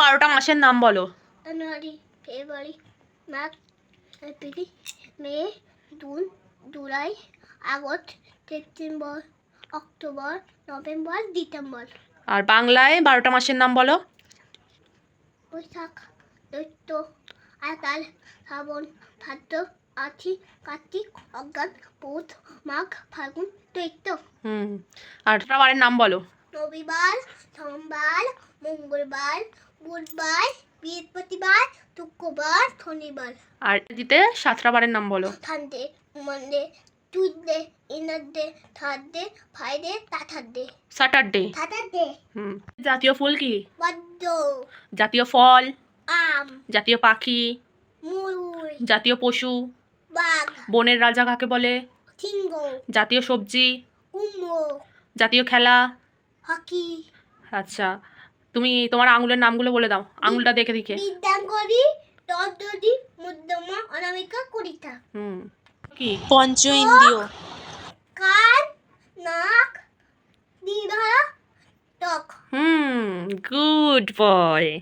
বারোটা মাসের নাম বলো। January February March April May June July August September October November December. আর বাংলায় বারোটা মাসের নাম বলো। বৈশাখ দৈত্য আষাঢ় শ্রাবণ ভাদ্র আশি কার্তিক অজ্ঞান পৌষ মাঘ ফাল্গুন দৈত্য হুম আর বারের নাম বলো। রবিবার সোমবার মঙ্গলবার বুধবার বৃহস্পতিবার শুক্রবার শনিবার। আর দিতে সাতটা বারের নাম বলো। Sunday Monday Tuesday Wednesday Thursday Friday Saturday. Saturday. Saturday. হুম। জাতীয় ফুল কি? বড্ড। জাতীয় ফল। আম। জাতীয় পাখি। ময়ূর জাতীয় পশু। বাঘ। বনের রাজা কাকে বলে? সিংহ। জাতীয় সবজি। কুমড়ো। জাতীয় খেলা। হকি। আচ্ছা। তুমি তোমার আঙুলের নামগুলো বলে দাও। আঙুলটা দেখে দেখে। বিদ্যাঙ্গরি তদ্দদি মধ্যমা অনামিকা করিতা। হুম। কি? পঞ্চ ইন্দ্রিয়। কান নাক হুম গুড বয়।